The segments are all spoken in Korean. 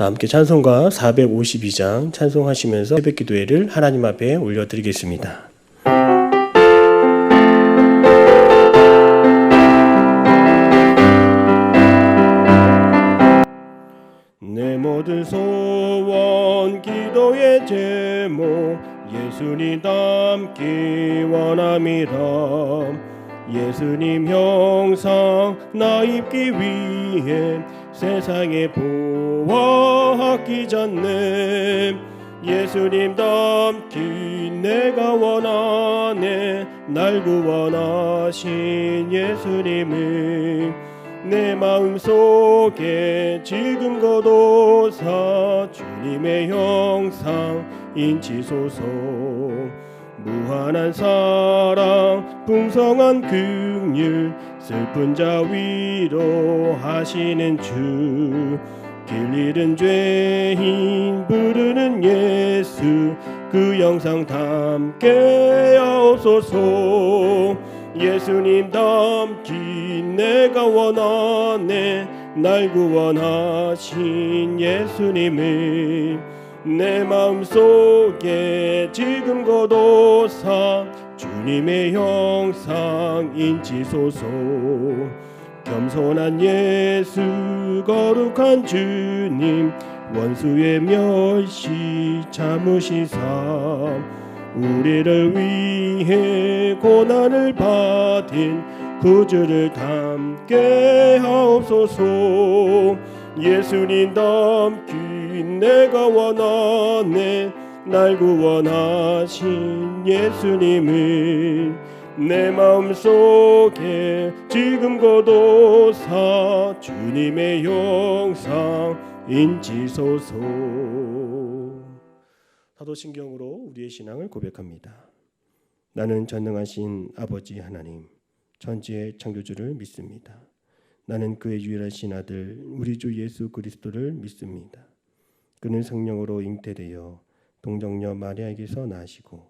다 함께 찬송가 452장 찬송하시면서 새벽 기도회를 하나님 앞에 올려드리겠습니다. 내 모든 소원 기도의 제목 예수님 닮기 원합니다 예수님 형상 나 입기 위해 세상에 보 아하기 전에 예수님 닮기 내가 원하네 날 구원하신 예수님을 내 마음속에 지금 거도사 주님의 형상 인치소서. 무한한 사랑 풍성한 긍휼 슬픈 자 위로 하시는 주 길 잃은 죄인 부르는 예수 그 영상 담게 하옵소서. 예수님 닮기 내가 원하네 날 구원하신 예수님을. 내 마음속에 지금 거도사 주님의 형상 인치소서 겸손한 예수 거룩한 주님 원수의 멸시 참으시사 우리를 위해 고난을 받은 구주를 담게 하옵소서. 예수님 닮기 내가 원하네 날 구원하신 예수님을 내 마음속에 지금 거도사 주님의 형상 인지소서 사도신경으로 우리의 신앙을 고백합니다. 나는 전능하신 아버지 하나님, 천지의 창조주를 믿습니다. 나는 그의 유일하신 아들 우리 주 예수 그리스도를 믿습니다. 그는 성령으로 잉태되어 동정녀 마리아에게서 나시고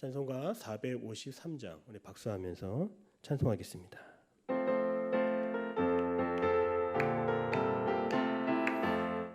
찬송가 453장 우리 박수하면서 찬송하겠습니다.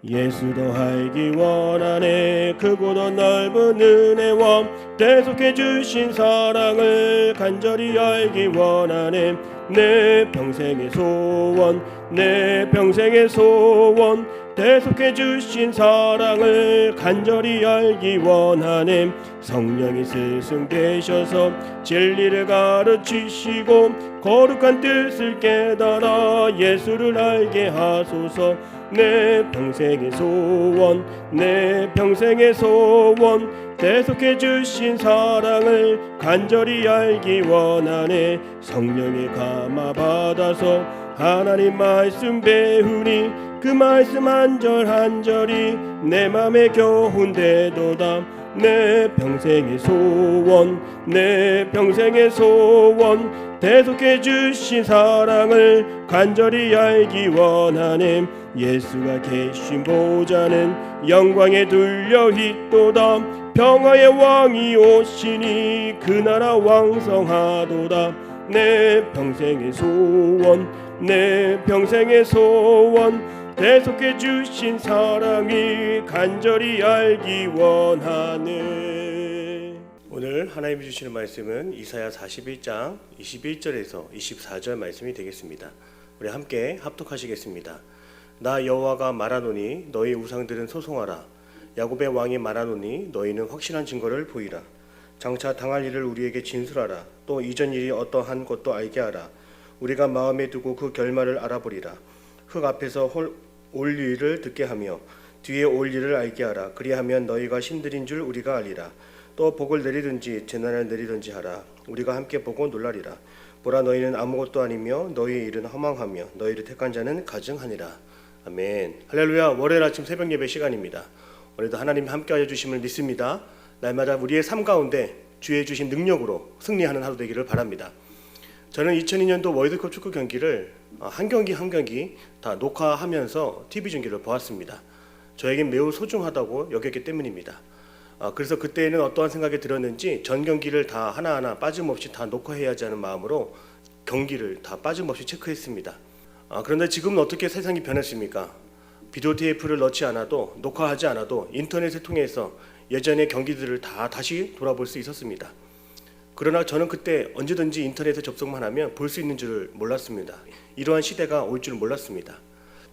예수도 알기 원하네 크고도 넓은 은혜와 대속해 주신 사랑을 간절히 알기 원하네 내 평생의 소원 내 평생의 소원 대속해 주신 사랑을 간절히 알기 원하네 성령이 스승되셔서 진리를 가르치시고 거룩한 뜻을 깨달아 예수를 알게 하소서. 내 평생의 소원 내 평생의 소원 대속해 주신 사랑을 간절히 알기 원하네. 성령의 감화 받아서 하나님 말씀 배우니 그 말씀 한 절 한절이 내 맘에 겨운데도다. 내 평생의 소원 내 평생의 소원 대속해 주신 사랑을 간절히 알기 원하네. 예수가 계신 보좌는 영광에 둘려 있도다. 평화의 왕이 오시니 그 나라 왕성하도다. 내 평생의 소원 내 평생의 소원 대속해 주신 사랑이 간절히 알기 원하네. 오늘 하나님이 주시는 말씀은 이사야 41장 21절에서 24절 말씀이 되겠습니다. 우리 함께 합독하시겠습니다. 나 여호와가 말하노니 너희 우상들은 소송하라. 야곱의 왕이 말하노니 너희는 확실한 증거를 보이라. 장차 당할 일을 우리에게 진술하라. 또 이전 일이 어떠한 것도 알게 하라 우리가 마음에 두고 그 결말을 알아보리라 흙 앞에서 홀, 올 일을 듣게 하며 뒤에 올 일을 알게 하라 그리하면 너희가 신들인 줄 우리가 알리라 또 복을 내리든지 재난을 내리든지 하라 우리가 함께 보고 놀라리라 보라 너희는 아무것도 아니며 너희의 일은 허망하며 너희를 택한 자는 가증하니라 아멘. 할렐루야. 월요일 아침 새벽 예배 시간입니다. 오늘도 하나님 함께 하여 주심을 믿습니다. 날마다 우리의 삶 가운데 주의 주신 능력으로 승리하는 하루 되기를 바랍니다. 저는 2002년도 월드컵 축구 경기를 어, 한 경기 한 경기 다 녹화하면서 TV 중계를 보았습니다. 저에겐 매우 소중하다고 여겼기 때문입니다. 아, 그래서 그때는 어떠한 생각이 들었는지 전 경기를 다 하나하나 빠짐없이 다 녹화해야지 하는 마음으로 경기를 다 빠짐없이 체크했습니다. 아, 그런데 지금은 어떻게 세상이 변했습니까? 비디오 테이프를 넣지 않아도 녹화하지 않아도 인터넷을 통해서 예전의 경기들을 다 다시 돌아볼 수 있었습니다. 그러나 저는 그때 언제든지 인터넷에 접속만 하면 볼 수 있는 줄을 몰랐습니다. 이러한 시대가 올 줄 몰랐습니다.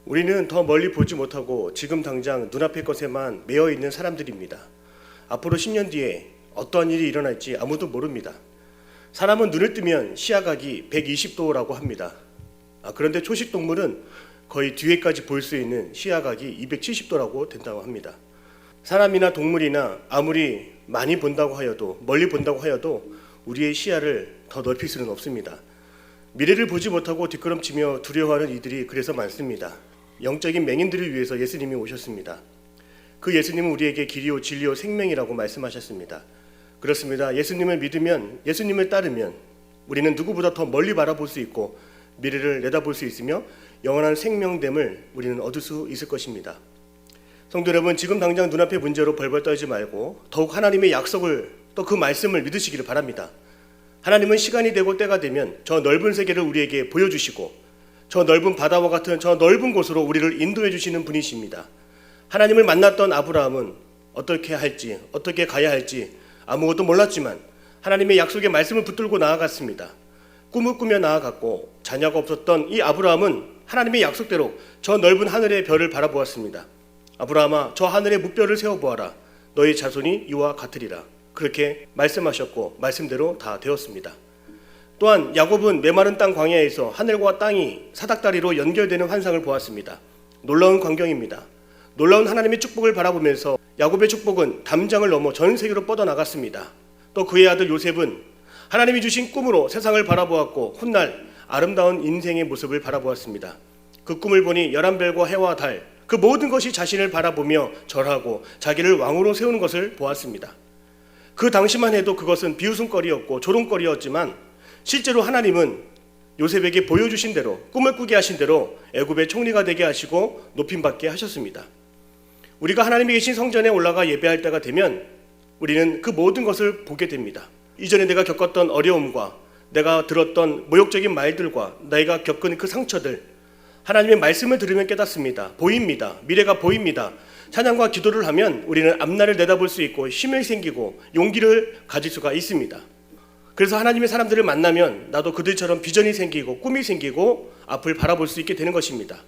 우리는 더 멀리 보지 못하고 지금 당장 눈앞의 것에만 매여 있는 사람들입니다. 앞으로 10년 뒤에 어떠한 일이 일어날지 아무도 모릅니다. 사람은 눈을 뜨면 시야각이 120도라고 합니다. 아, 그런데 초식 동물은 거의 뒤에까지 볼 수 있는 시야각이 270도라고 된다고 합니다. 사람이나 동물이나 아무리 많이 본다고 하여도 멀리 본다고 하여도 우리의 시야를 더 넓힐 수는 없습니다. 미래를 보지 못하고 뒷걸음치며 두려워하는 이들이 그래서 많습니다. 영적인 맹인들을 위해서 예수님이 오셨습니다. 그 예수님은 우리에게 길이요 진리요 생명이라고 말씀하셨습니다. 그렇습니다. 예수님을 믿으면 예수님을 따르면 우리는 누구보다 더 멀리 바라볼 수 있고 미래를 내다볼 수 있으며 영원한 생명됨을 우리는 얻을 수 있을 것입니다. 성도 여러분, 지금 당장 눈앞의 문제로 벌벌 떨지 말고 더욱 하나님의 약속을 또 그 말씀을 믿으시기를 바랍니다. 하나님은 시간이 되고 때가 되면 저 넓은 세계를 우리에게 보여주시고 저 넓은 바다와 같은 저 넓은 곳으로 우리를 인도해 주시는 분이십니다. 하나님을 만났던 아브라함은 어떻게 할지 어떻게 가야 할지 아무것도 몰랐지만 하나님의 약속의 말씀을 붙들고 나아갔습니다. 꿈을 꾸며 나아갔고 자녀가 없었던 이 아브라함은 하나님의 약속대로 저 넓은 하늘의 별을 바라보았습니다. 아브라함아 저 하늘의 무별을 세워보아라 너희 자손이 이와 같으리라 그렇게 말씀하셨고 말씀대로 다 되었습니다. 또한 야곱은 메마른 땅 광야에서 하늘과 땅이 사닥다리로 연결되는 환상을 보았습니다. 놀라운 광경입니다. 놀라운 하나님의 축복을 바라보면서 야곱의 축복은 담장을 넘어 전 세계로 뻗어나갔습니다. 또 그의 아들 요셉은 하나님이 주신 꿈으로 세상을 바라보았고 훗날 아름다운 인생의 모습을 바라보았습니다. 그 꿈을 보니 열한 별과 해와 달, 그 모든 것이 자신을 바라보며 절하고 자기를 왕으로 세우는 것을 보았습니다. 그 당시만 해도 그것은 비웃음거리였고 조롱거리였지만 실제로 하나님은 요셉에게 보여주신 대로 꿈을 꾸게 하신 대로 애굽의 총리가 되게 하시고 높임받게 하셨습니다. 우리가 하나님이 계신 성전에 올라가 예배할 때가 되면 우리는 그 모든 것을 보게 됩니다. 이전에 내가 겪었던 어려움과 내가 들었던 모욕적인 말들과 내가 겪은 그 상처들 하나님의 말씀을 들으면 깨닫습니다. 보입니다. 미래가 보입니다. 찬양과 기도를 하면 우리는 앞날을 내다볼 수 있고 힘을 생기고 용기를 가질 수가 있습니다. 그래서 하나님의 사람들을 만나면 나도 그들처럼 비전이 생기고 꿈이 생기고 앞을 바라볼 수 있게 되는 것입니다.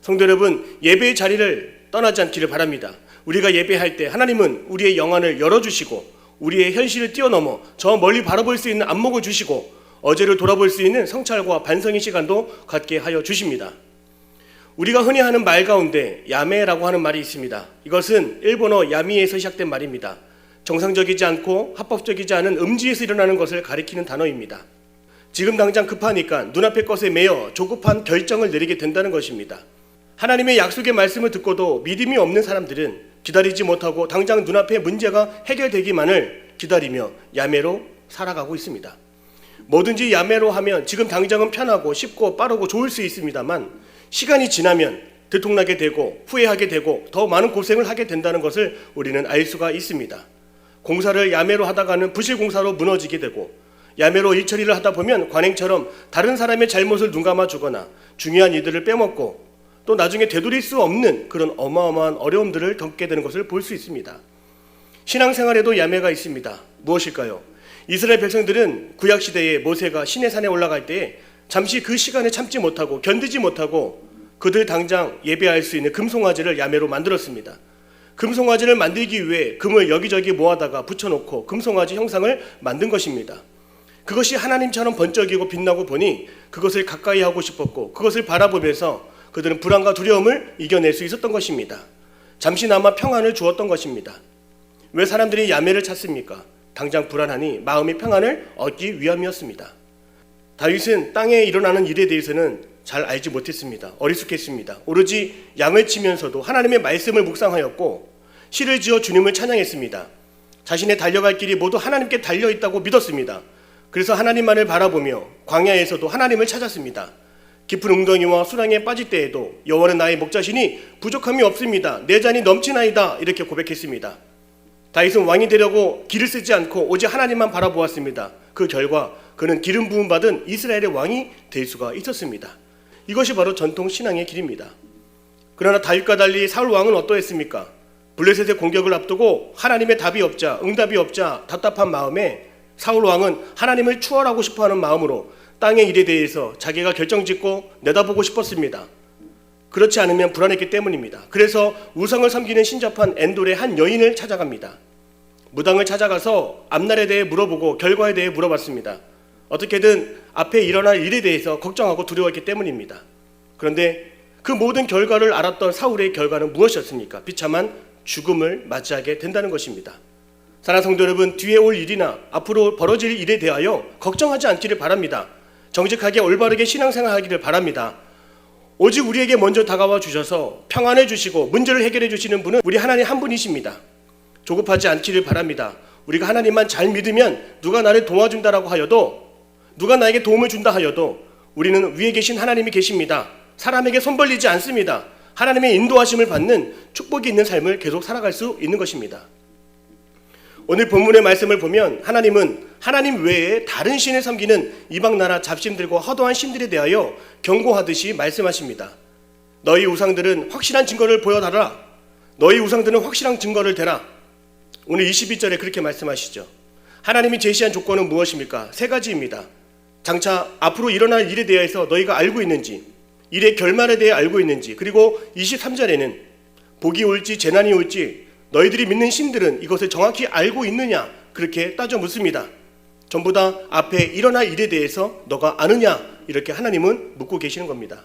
성도 여러분, 예배의 자리를 떠나지 않기를 바랍니다. 우리가 예배할 때 하나님은 우리의 영안을 열어주시고 우리의 현실을 뛰어넘어 저 멀리 바라볼 수 있는 안목을 주시고 어제를 돌아볼 수 있는 성찰과 반성의 시간도 갖게 하여 주십니다. 우리가 흔히 하는 말 가운데 야매라고 하는 말이 있습니다. 이것은 일본어 야미에서 시작된 말입니다. 정상적이지 않고 합법적이지 않은 음지에서 일어나는 것을 가리키는 단어입니다. 지금 당장 급하니까 눈앞의 것에 매여 조급한 결정을 내리게 된다는 것입니다. 하나님의 약속의 말씀을 듣고도 믿음이 없는 사람들은 기다리지 못하고 당장 눈앞의 문제가 해결되기만을 기다리며 야매로 살아가고 있습니다. 뭐든지 야매로 하면 지금 당장은 편하고 쉽고 빠르고 좋을 수 있습니다만 시간이 지나면 들통나게 되고 후회하게 되고 더 많은 고생을 하게 된다는 것을 우리는 알 수가 있습니다. 공사를 야매로 하다가는 부실 공사로 무너지게 되고 야매로 일 처리를 하다 보면 관행처럼 다른 사람의 잘못을 눈감아 주거나 중요한 일들을 빼먹고 또 나중에 되돌릴 수 없는 그런 어마어마한 어려움들을 겪게 되는 것을 볼 수 있습니다. 신앙생활에도 야매가 있습니다. 무엇일까요? 이스라엘 백성들은 구약 시대에 모세가 시내 산에 올라갈 때 잠시 그 시간에 참지 못하고 견디지 못하고 그들 당장 예배할 수 있는 금송아지를 야매로 만들었습니다. 금송아지를 만들기 위해 금을 여기저기 모아다가 붙여놓고 금송아지 형상을 만든 것입니다. 그것이 하나님처럼 번쩍이고 빛나고 보니 그것을 가까이 하고 싶었고 그것을 바라보면서 그들은 불안과 두려움을 이겨낼 수 있었던 것입니다. 잠시나마 평안을 주었던 것입니다. 왜 사람들이 야매를 찾습니까? 당장 불안하니 마음의 평안을 얻기 위함이었습니다. 다윗은 땅에 일어나는 일에 대해서는 잘 알지 못했습니다. 어리숙했습니다. 오로지 양을 치면서도 하나님의 말씀을 묵상하였고 시를 지어 주님을 찬양했습니다. 자신의 달려갈 길이 모두 하나님께 달려 있다고 믿었습니다. 그래서 하나님만을 바라보며 광야에서도 하나님을 찾았습니다. 깊은 웅덩이와 수랑에 빠질 때에도 여호와는 나의 목자시니 부족함이 없습니다. 내 잔이 넘치나이다 이렇게 고백했습니다. 다윗은 왕이 되려고 길을 쓰지 않고 오직 하나님만 바라보았습니다. 그 결과 그는 기름 부음 받은 이스라엘의 왕이 될 수가 있었습니다. 이것이 바로 전통 신앙의 길입니다. 그러나 다윗과 달리 사울 왕은 어떠했습니까? 블레셋의 공격을 앞두고 하나님의 답이 없자 응답이 없자 답답한 마음에 사울 왕은 하나님을 추월하고 싶어하는 마음으로 땅의 일에 대해서 자기가 결정짓고 내다보고 싶었습니다. 그렇지 않으면 불안했기 때문입니다. 그래서 우상을 섬기는 신접한 엔돌의 한 여인을 찾아갑니다. 무당을 찾아가서 앞날에 대해 물어보고 결과에 대해 물어봤습니다. 어떻게든 앞에 일어날 일에 대해서 걱정하고 두려웠기 때문입니다. 그런데 그 모든 결과를 알았던 사울의 결과는 무엇이었습니까? 비참한 죽음을 맞이하게 된다는 것입니다. 사랑하는 성도 여러분, 뒤에 올 일이나 앞으로 벌어질 일에 대하여 걱정하지 않기를 바랍니다. 정직하게 올바르게 신앙생활 하기를 바랍니다. 오직 우리에게 먼저 다가와 주셔서 평안해 주시고 문제를 해결해 주시는 분은 우리 하나님 한 분이십니다. 조급하지 않기를 바랍니다. 우리가 하나님만 잘 믿으면 누가 나를 도와준다라고 하여도 누가 나에게 도움을 준다 하여도 우리는 위에 계신 하나님이 계십니다. 사람에게 손 벌리지 않습니다. 하나님의 인도하심을 받는 축복이 있는 삶을 계속 살아갈 수 있는 것입니다. 오늘 본문의 말씀을 보면 하나님은 하나님 외에 다른 신을 섬기는 이방 나라 잡신들과 허도한 신들에 대하여 경고하듯이 말씀하십니다. 너희 우상들은 확실한 증거를 보여달라. 너희 우상들은 확실한 증거를 대라. 오늘 22절에 그렇게 말씀하시죠. 하나님이 제시한 조건은 무엇입니까? 세 가지입니다. 장차 앞으로 일어날 일에 대해서 너희가 알고 있는지, 일의 결말에 대해 알고 있는지, 그리고 23절에는 복이 올지 재난이 올지 너희들이 믿는 신들은 이것을 정확히 알고 있느냐? 그렇게 따져 묻습니다. 전부 다 앞에 일어날 일에 대해서 너가 아느냐? 이렇게 하나님은 묻고 계시는 겁니다.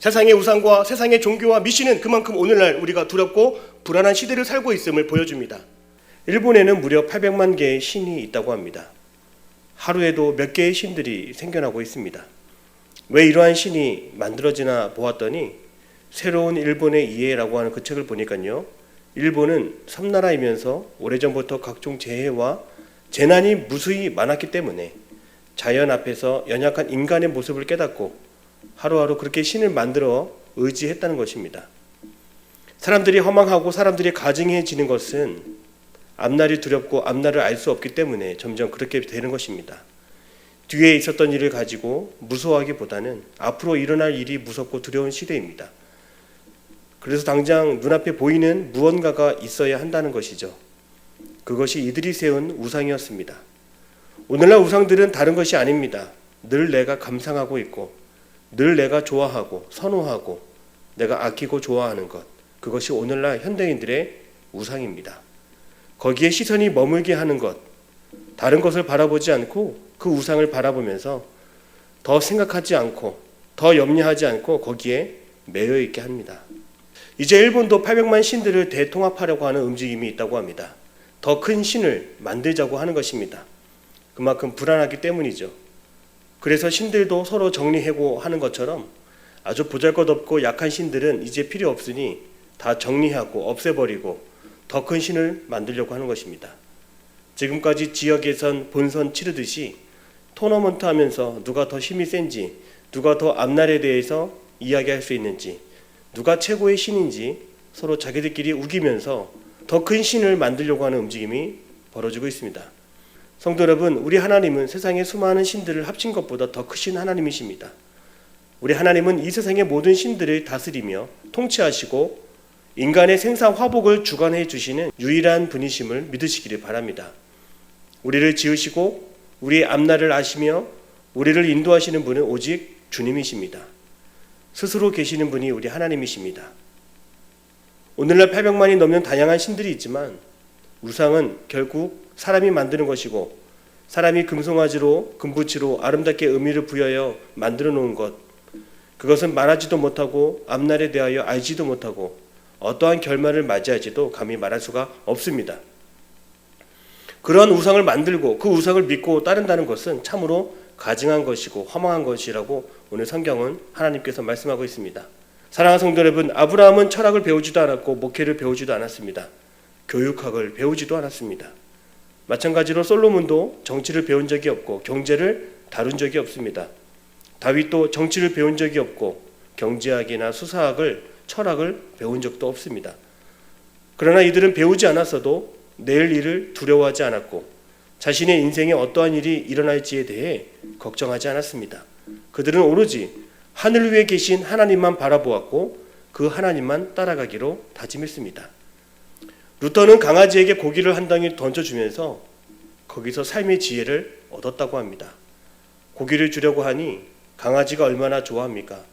세상의 우상과 세상의 종교와 미신은 그만큼 오늘날 우리가 두렵고 불안한 시대를 살고 있음을 보여줍니다. 일본에는 무려 800만 개의 신이 있다고 합니다. 하루에도 몇 개의 신들이 생겨나고 있습니다. 왜 이러한 신이 만들어지나 보았더니 새로운 일본의 이해라고 하는 그 책을 보니까요. 일본은 섬나라이면서 오래전부터 각종 재해와 재난이 무수히 많았기 때문에 자연 앞에서 연약한 인간의 모습을 깨닫고 하루하루 그렇게 신을 만들어 의지했다는 것입니다. 사람들이 허망하고 사람들이 가증해지는 것은 앞날이 두렵고 앞날을 알 수 없기 때문에 점점 그렇게 되는 것입니다. 뒤에 있었던 일을 가지고 무서워하기보다는 앞으로 일어날 일이 무섭고 두려운 시대입니다. 그래서 당장 눈앞에 보이는 무언가가 있어야 한다는 것이죠. 그것이 이들이 세운 우상이었습니다. 오늘날 우상들은 다른 것이 아닙니다. 늘 내가 감상하고 있고, 늘 내가 좋아하고, 선호하고, 내가 아끼고 좋아하는 것. 그것이 오늘날 현대인들의 우상입니다. 거기에 시선이 머물게 하는 것, 다른 것을 바라보지 않고 그 우상을 바라보면서 더 생각하지 않고, 더 염려하지 않고 거기에 매여 있게 합니다. 이제 일본도 800만 신들을 대통합하려고 하는 움직임이 있다고 합니다. 더 큰 신을 만들자고 하는 것입니다. 그만큼 불안하기 때문이죠. 그래서 신들도 서로 정리하고 하는 것처럼 아주 보잘것없고 약한 신들은 이제 필요 없으니 다 정리하고 없애버리고 더 큰 신을 만들려고 하는 것입니다. 지금까지 지역에선 본선 치르듯이 토너먼트 하면서 누가 더 힘이 센지, 누가 더 앞날에 대해서 이야기할 수 있는지, 누가 최고의 신인지 서로 자기들끼리 우기면서 더 큰 신을 만들려고 하는 움직임이 벌어지고 있습니다. 성도 여러분, 우리 하나님은 세상의 수많은 신들을 합친 것보다 더 크신 하나님이십니다. 우리 하나님은 이 세상의 모든 신들을 다스리며 통치하시고 인간의 생사 화복을 주관해 주시는 유일한 분이심을 믿으시기를 바랍니다. 우리를 지으시고 우리의 앞날을 아시며 우리를 인도하시는 분은 오직 주님이십니다. 스스로 계시는 분이 우리 하나님이십니다. 오늘날 800만이 넘는 다양한 신들이 있지만 우상은 결국 사람이 만드는 것이고 사람이 금송아지로 금붙이로 아름답게 의미를 부여하여 만들어 놓은 것 그것은 말하지도 못하고 앞날에 대하여 알지도 못하고 어떠한 결말을 맞이할지도 감히 말할 수가 없습니다. 그런 우상을 만들고 그 우상을 믿고 따른다는 것은 참으로 가증한 것이고 허망한 것이라고 오늘 성경은 하나님께서 말씀하고 있습니다. 사랑하는 성도 여러분, 아브라함은 철학을 배우지도 않았고 목회를 배우지도 않았습니다. 교육학을 배우지도 않았습니다. 마찬가지로 솔로몬도 정치를 배운 적이 없고 경제를 다룬 적이 없습니다. 다윗도 정치를 배운 적이 없고 경제학이나 수사학을 철학을 배운 적도 없습니다. 그러나 이들은 배우지 않았어도 내일 일을 두려워하지 않았고 자신의 인생에 어떠한 일이 일어날지에 대해 걱정하지 않았습니다. 그들은 오로지 하늘 위에 계신 하나님만 바라보았고 그 하나님만 따라가기로 다짐했습니다. 루터는 강아지에게 고기를 한 덩이 던져주면서 거기서 삶의 지혜를 얻었다고 합니다. 고기를 주려고 하니 강아지가 얼마나 좋아합니까?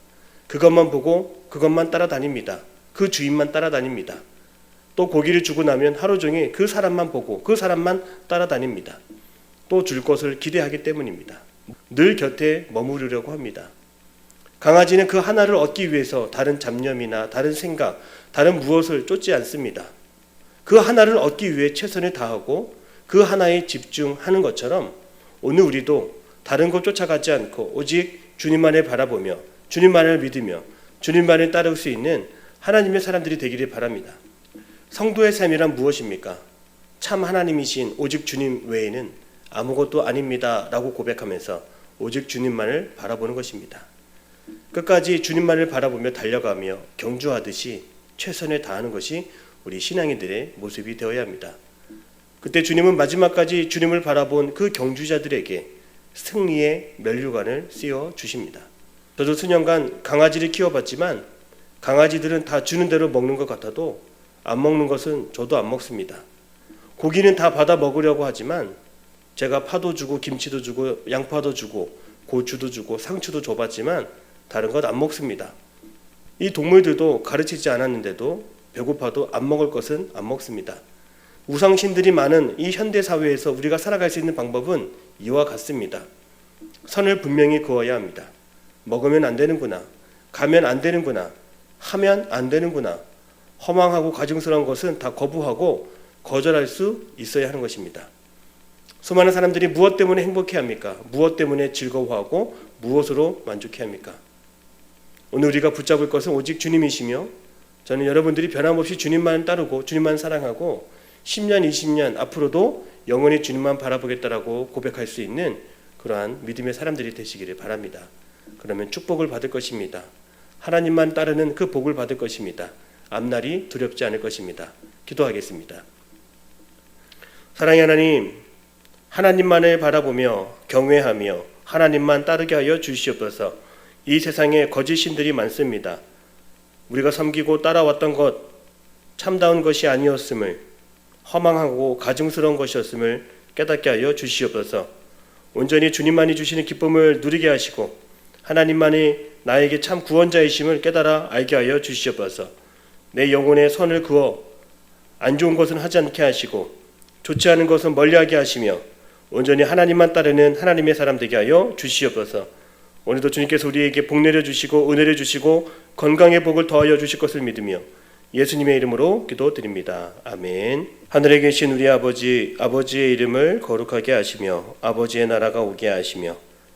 그것만 보고 그것만 따라다닙니다. 그 주인만 따라다닙니다. 또 고기를 주고 나면 하루 종일 그 사람만 보고 그 사람만 따라다닙니다. 또 줄 것을 기대하기 때문입니다. 늘 곁에 머무르려고 합니다. 강아지는 그 하나를 얻기 위해서 다른 잡념이나 다른 생각, 다른 무엇을 쫓지 않습니다. 그 하나를 얻기 위해 최선을 다하고 그 하나에 집중하는 것처럼 오늘 우리도 다른 것 쫓아가지 않고 오직 주님만을 바라보며 주님만을 믿으며 주님만을 따를 수 있는 하나님의 사람들이 되기를 바랍니다. 성도의 삶이란 무엇입니까? 참 하나님이신 오직 주님 외에는 아무것도 아닙니다 라고 고백하면서 오직 주님만을 바라보는 것입니다. 끝까지 주님만을 바라보며 달려가며 경주하듯이 최선을 다하는 것이 우리 신앙인들의 모습이 되어야 합니다. 그때 주님은 마지막까지 주님을 바라본 그 경주자들에게 승리의 면류관을 씌워 주십니다. 저도 수년간 강아지를 키워봤지만 강아지들은 다 주는 대로 먹는 것 같아도 안 먹는 것은 저도 안 먹습니다. 고기는 다 받아 먹으려고 하지만 제가 파도 주고 김치도 주고 양파도 주고 고추도 주고 상추도 줘봤지만 다른 것 안 먹습니다. 이 동물들도 가르치지 않았는데도 배고파도 안 먹을 것은 안 먹습니다. 우상신들이 많은 이 현대 사회에서 우리가 살아갈 수 있는 방법은 이와 같습니다. 선을 분명히 그어야 합니다. 먹으면 안 되는구나. 가면 안 되는구나. 하면 안 되는구나. 허망하고 가증스러운 것은 다 거부하고 거절할 수 있어야 하는 것입니다. 수많은 사람들이 무엇 때문에 행복해 합니까? 무엇 때문에 즐거워하고 무엇으로 만족해 합니까? 오늘 우리가 붙잡을 것은 오직 주님이시며 저는 여러분들이 변함없이 주님만 따르고 주님만 사랑하고 10년, 20년 앞으로도 영원히 주님만 바라보겠다라고 고백할 수 있는 그러한 믿음의 사람들이 되시기를 바랍니다. 그러면 축복을 받을 것입니다. 하나님만 따르는 그 복을 받을 것입니다. 앞날이 두렵지 않을 것입니다. 기도하겠습니다. 사랑의 하나님, 하나님만을 바라보며 경외하며 하나님만 따르게 하여 주시옵소서. 이 세상에 거짓 신들이 많습니다. 우리가 섬기고 따라왔던 것 참다운 것이 아니었음을 허망하고 가증스러운 것이었음을 깨닫게 하여 주시옵소서. 온전히 주님만이 주시는 기쁨을 누리게 하시고 하나님만이 나에게 참 구원자이심을 깨달아 알게 하여 주시옵소서. 내 영혼에 선을 그어 안 좋은 것은 하지 않게 하시고 좋지 않은 것은 멀리하게 하시며 온전히 하나님만 따르는 하나님의 사람 되게 하여 주시옵소서. 오늘도 주님께서 우리에게 복 내려 주시고 은혜를 주시고 건강의 복을 더하여 주실 것을 믿으며 예수님의 이름으로 기도드립니다. 아멘. 하늘에 계신 우리 아버지 아버지의 이름을 거룩하게 하시며 아버지의 나라가 오게 하시며